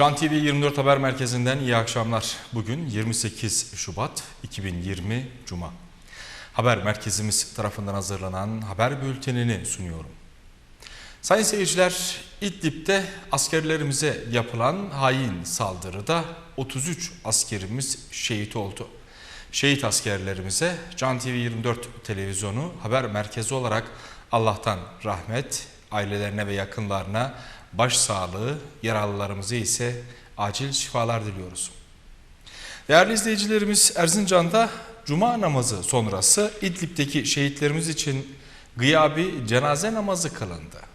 Can TV 24 Haber Merkezi'nden iyi akşamlar. Bugün 28 Şubat 2020 Cuma. Haber merkezimiz tarafından hazırlanan haber bültenini sunuyorum. Sayın seyirciler, İdlib'de askerlerimize yapılan hain saldırıda 33 askerimiz şehit oldu. Şehit askerlerimize Can TV 24 televizyonu haber merkezi olarak Allah'tan rahmet, ailelerine ve yakınlarına başsağlığı, yaralılarımıza ise acil şifalar diliyoruz. Değerli izleyicilerimiz Erzincan'da Cuma namazı sonrası İdlib'deki şehitlerimiz için gıyabi cenaze namazı kılındı.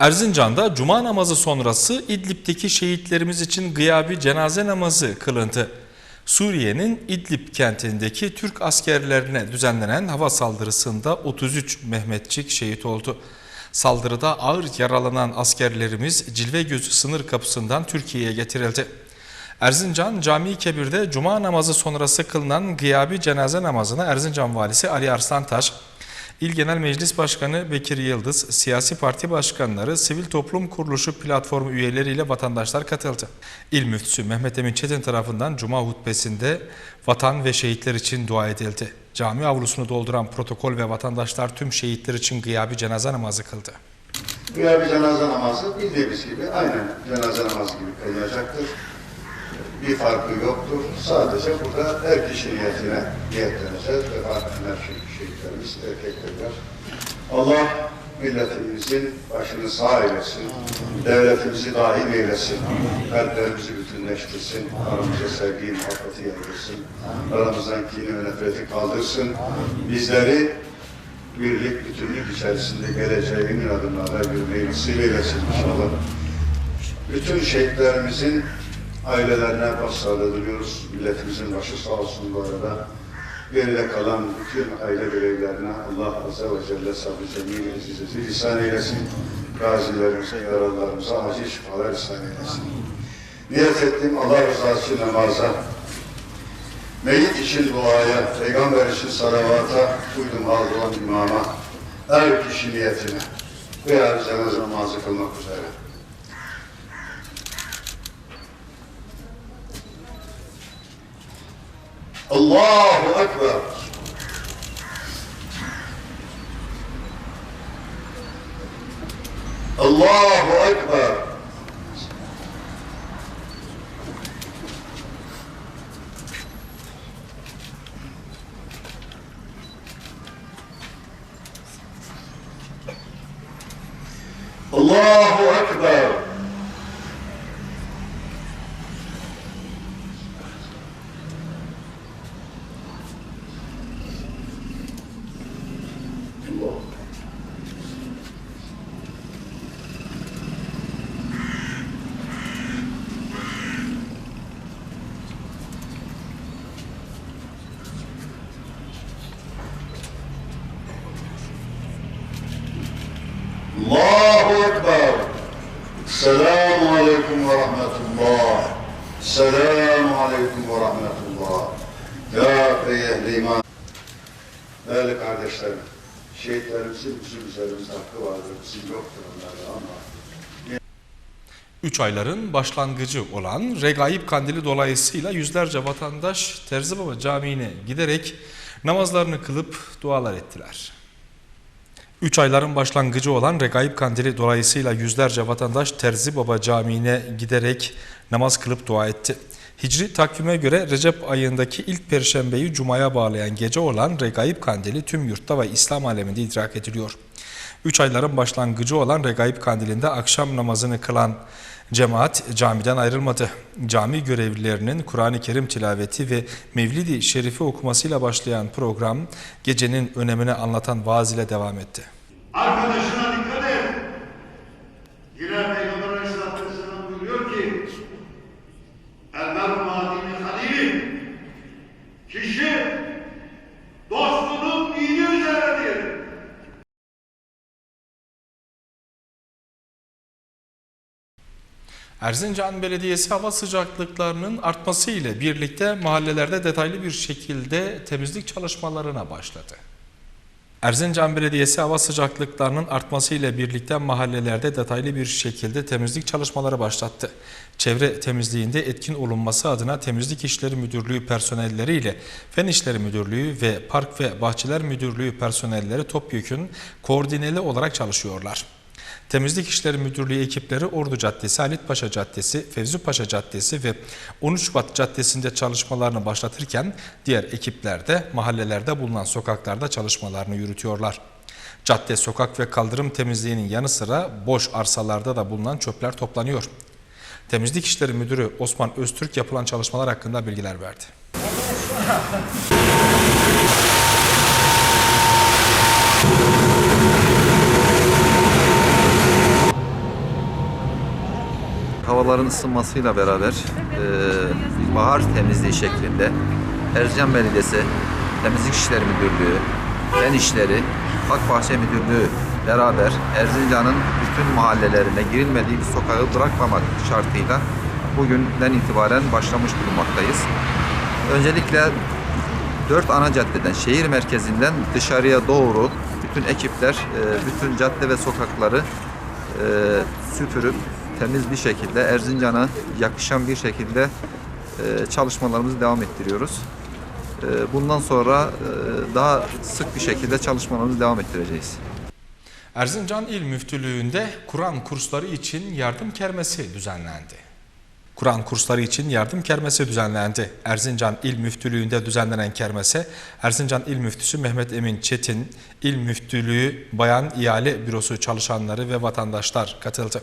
Erzincan'da Cuma namazı sonrası İdlib'deki şehitlerimiz için gıyabi cenaze namazı kılındı. Suriye'nin İdlib kentindeki Türk askerlerine düzenlenen hava saldırısında 33 Mehmetçik şehit oldu. Saldırıda ağır yaralanan askerlerimiz Cilvegöz sınır kapısından Türkiye'ye getirildi. Erzincan Camii Kebir'de Cuma namazı sonrası kılınan gıyabi cenaze namazına Erzincan Valisi Ali Arslantaş, İl Genel Meclis Başkanı Bekir Yıldız, siyasi parti başkanları, sivil toplum kuruluşu platformu üyeleriyle vatandaşlar katıldı. İl Müftüsü Mehmet Emin Çetin tarafından Cuma hutbesinde vatan ve şehitler için dua edildi. Cami avlusunu dolduran protokol ve vatandaşlar tüm şehitler için gıyabi cenaze namazı kıldı. Veya bir cenaze namazı bildiğimiz gibi aynen cenaze namazı gibi kılınacaktır. Bir farkı yoktur. Sadece burada her kişi niyetine niyetleneceğiz. Edenler çünkü şehitlerimiz erkeklerler. Allah milletimizin başını sağ eylesin. Devletimizi daim eylesin. Kalplerimizi bütünleştirsin. Aramıza sevgiyi, muhabbeti yerlesin. Aramızdan kini ve nefreti kaldırsın. Bizleri birlik, bütünlük içerisinde geleceğinin adımlarına yürümeyi nasip eylesin inşallah. Bütün şehitlerimizin ailelerine başsağlığı diliyoruz. Milletimizin başı sağ olsun bu arada. Geride kalan bütün aile bireylerine Allah Azze ve Celle sabrı cemil izizesi ihsan eylesin. Gazilerimize, yaralılarımıza acil şifalar ihsan eylesin. Niyet ettim Allah rızası için namaza, Meyit için duaya, peygamber için salavata, uydum hazırlan imama, her kişi niyetine veya cenaze namazı kılmak üzere. Allahu Ekber. Allahu Ekber. Allahu Ekber. Allah. Allahu Ekber. Selamun Aleyküm ve Rahmetullah. Selamun Aleyküm ve Rahmetullah. Ya ey ehli iman. Değerli kardeşlerim, şehitlerimizin bizim üzerimizde hakkı vardır, bizim yoktur onlarda ama 3 ayların başlangıcı olan Regaib Kandili dolayısıyla yüzlerce vatandaş Terzibaba Camii'ne giderek namazlarını kılıp dualar ettiler. 3 ayların başlangıcı olan Regaib Kandili dolayısıyla yüzlerce vatandaş Terzi Baba Camii'ne giderek namaz kılıp dua etti. Hicri takvime göre Recep ayındaki ilk perşembeyi Cuma'ya bağlayan gece olan Regaib Kandili tüm yurtta ve İslam aleminde idrak ediliyor. 3 ayların başlangıcı olan Regaib Kandili'nde akşam namazını kılan cemaat camiden ayrılmadı. Cami görevlilerinin Kur'an-ı Kerim tilaveti ve Mevlid-i Şerifi okumasıyla başlayan program gecenin önemini anlatan vaaz ile devam etti. Arkadaşına Erzincan Belediyesi hava sıcaklıklarının artması ile birlikte mahallelerde detaylı bir şekilde temizlik çalışmalarına başladı. Erzincan Belediyesi hava sıcaklıklarının artması ile birlikte mahallelerde detaylı bir şekilde temizlik çalışmaları başlattı. Çevre temizliğinde etkin olunması adına Temizlik İşleri Müdürlüğü personelleriyle Fen İşleri Müdürlüğü ve Park ve Bahçeler Müdürlüğü personelleri topyekün koordineli olarak çalışıyorlar. Temizlik İşleri Müdürlüğü ekipleri Ordu Caddesi, Halit Paşa Caddesi, Fevzi Paşa Caddesi ve 13 Şubat Caddesi'nde çalışmalarını başlatırken diğer ekipler de mahallelerde bulunan sokaklarda çalışmalarını yürütüyorlar. Cadde, sokak ve kaldırım temizliğinin yanı sıra boş arsalarda da bulunan çöpler toplanıyor. Temizlik İşleri Müdürü Osman Öztürk yapılan çalışmalar hakkında bilgiler verdi. Havaların ısınmasıyla beraber e, bahar temizliği şeklinde Erzincan Belediyesi Temizlik İşleri Müdürlüğü, Fen İşleri, Park Bahçe Müdürlüğü beraber Erzincan'ın bütün mahallelerine girilmediği bir sokağı bırakmamak şartıyla bugünden itibaren başlamış bulunmaktayız. Öncelikle dört ana caddeden, şehir merkezinden dışarıya doğru bütün ekipler, e, bütün cadde ve sokakları e, süpürüp temiz bir şekilde Erzincan'a yakışan bir şekilde e, çalışmalarımızı devam ettiriyoruz. E, Bundan sonra e, daha sık bir şekilde çalışmalarımızı devam ettireceğiz. Erzincan İl Müftülüğü'nde Kur'an kursları için yardım kermesi düzenlendi. Kur'an kursları için yardım kermesi düzenlendi. Erzincan İl Müftülüğü'nde düzenlenen kermese Erzincan İl Müftüsü Mehmet Emin Çetin, İl Müftülüğü Bayan İhale Bürosu çalışanları ve vatandaşlar katıldı.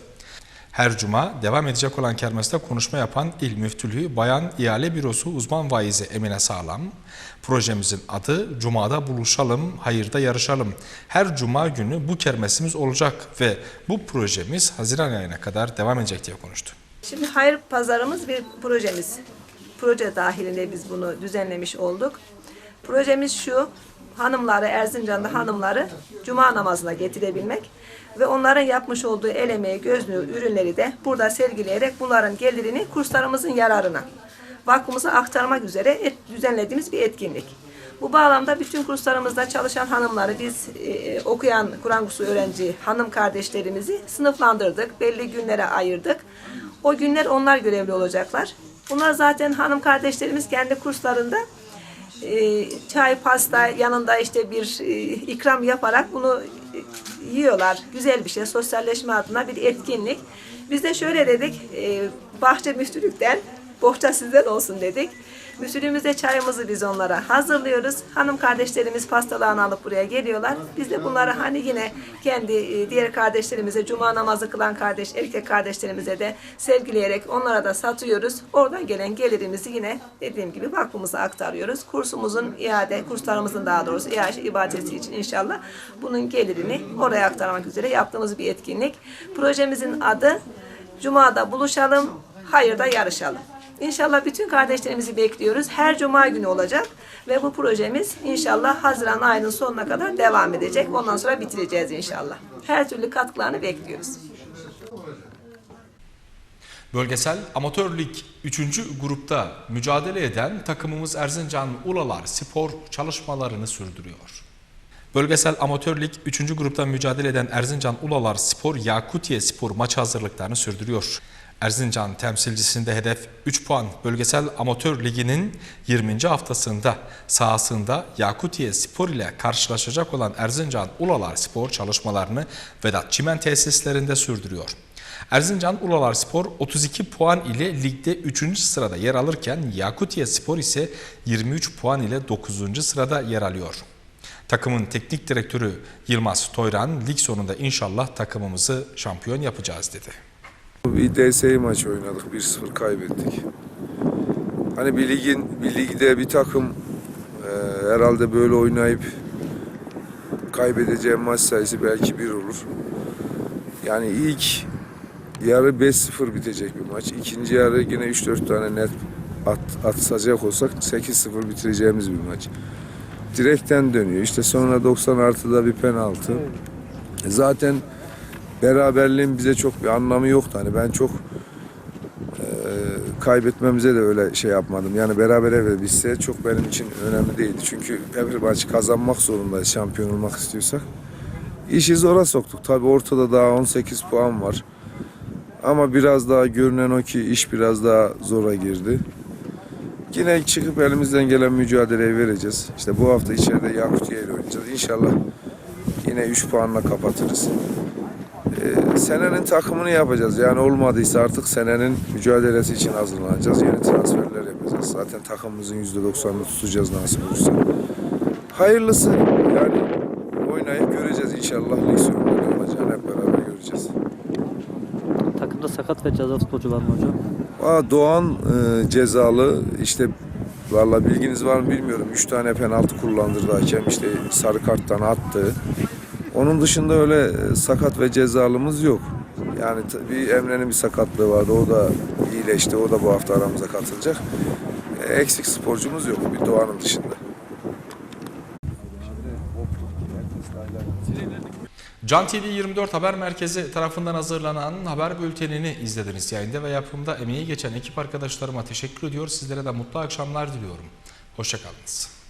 Her cuma devam edecek olan kermeste konuşma yapan İl Müftülüğü Bayan İhale Bürosu uzman vaizi Emine Sağlam, projemizin adı Cuma'da buluşalım, hayırda yarışalım. Her cuma günü bu kermesimiz olacak ve bu projemiz Haziran ayına kadar devam edecek diye konuştu. Şimdi hayır pazarımız bir projemiz. Proje dahilinde biz bunu düzenlemiş olduk. Projemiz şu, hanımları, Erzincan'da hanımları cuma namazına getirebilmek ve onların yapmış olduğu el emeği, gözlüğü, ürünleri de burada sergileyerek bunların gelirini kurslarımızın yararına, vakfımıza aktarmak üzere et- düzenlediğimiz bir etkinlik. Bu bağlamda bütün kurslarımızda çalışan hanımları biz e, okuyan Kur'an kursu öğrenci hanım kardeşlerimizi sınıflandırdık, belli günlere ayırdık. O günler onlar görevli olacaklar. Bunlar zaten hanım kardeşlerimiz kendi kurslarında e, çay, pasta yanında işte bir e, ikram yaparak bunu e, yiyorlar. Güzel bir şey. Sosyalleşme adına bir etkinlik. Biz de şöyle dedik. E, bahçe müftülükten bohça sizden olsun dedik. Müftülüğümüzde çayımızı biz onlara hazırlıyoruz. Hanım kardeşlerimiz pastalarını alıp buraya geliyorlar. Biz de bunları hani yine kendi e, diğer kardeşlerimize, cuma namazı kılan kardeş, erkek kardeşlerimize de sergileyerek onlara da satıyoruz. Oradan gelen gelirimizi yine dediğim gibi vakfımıza aktarıyoruz. Kursumuzun iade, kurslarımızın daha doğrusu iade ibadeti için inşallah bunun gelirini oraya aktarmak üzere yaptığımız bir etkinlik. Projemizin adı Cuma'da buluşalım, hayırda yarışalım. İnşallah bütün kardeşlerimizi bekliyoruz. Her cuma günü olacak ve bu projemiz inşallah Haziran ayının sonuna kadar devam edecek. Ondan sonra bitireceğiz inşallah. Her türlü katkılarını bekliyoruz. Bölgesel Amatör Lig 3. grupta mücadele eden takımımız Erzincan Ulalar spor çalışmalarını sürdürüyor. Bölgesel Amatör Lig 3. grupta mücadele eden Erzincan Ulalar Spor Yakutiye Spor maç hazırlıklarını sürdürüyor. Erzincan temsilcisinde hedef 3 puan. Bölgesel Amatör Ligi'nin 20. haftasında sahasında Yakutiye Spor ile karşılaşacak olan Erzincan Ulalar Spor çalışmalarını Vedat Çimen tesislerinde sürdürüyor. Erzincan Ulalar Spor 32 puan ile ligde 3. sırada yer alırken Yakutiye Spor ise 23 puan ile 9. sırada yer alıyor. Takımın teknik direktörü Yılmaz Toyran lig sonunda inşallah takımımızı şampiyon yapacağız dedi. Bir DSİ maçı oynadık. 1-0 kaybettik. Hani bir ligin bir ligde bir takım e, herhalde böyle oynayıp kaybedeceğim maç sayısı belki bir olur. Yani ilk yarı 5-0 bitecek bir maç. İkinci yarı yine 3-4 tane net at, atacak olsak 8-0 bitireceğimiz bir maç. Direkten dönüyor. İşte sonra 90 artıda bir penaltı. Zaten beraberliğin bize çok bir anlamı yoktu. Hani ben çok kaybetmemize de öyle şey yapmadım. Yani berabere ve bitse çok benim için önemli değildi. Çünkü her kazanmak zorundayız şampiyon olmak istiyorsak. İşi zora soktuk. Tabii ortada daha 18 puan var. Ama biraz daha görünen o ki iş biraz daha zora girdi. Yine çıkıp elimizden gelen mücadeleyi vereceğiz. İşte bu hafta içeride Yakutiye ile oynayacağız. İnşallah yine 3 puanla kapatırız. Ee, senenin takımını yapacağız. Yani olmadıysa artık senenin mücadelesi için hazırlanacağız. Yeni transferler yapacağız. Zaten takımımızın %90'ını tutacağız nasip olursa. Hayırlısı. Yani oynayıp göreceğiz inşallah. Lig sonunda ne olacağını hep beraber göreceğiz. Takımda sakat ve ceza futbolcu var mı hocam? Aa, Doğan e, cezalı işte valla bilginiz var mı bilmiyorum. Üç tane penaltı kullandırdı hakem işte sarı karttan attı. Onun dışında öyle e, sakat ve cezalımız yok. Yani bir Emre'nin bir sakatlığı vardı. O da iyileşti. O da bu hafta aramıza katılacak. E, eksik sporcumuz yok bir Doğan'ın dışında. Can TV 24 Haber Merkezi tarafından hazırlanan haber bültenini izlediniz. Yayında ve yapımda emeği geçen ekip arkadaşlarıma teşekkür ediyor. Sizlere de mutlu akşamlar diliyorum. Hoşçakalınız.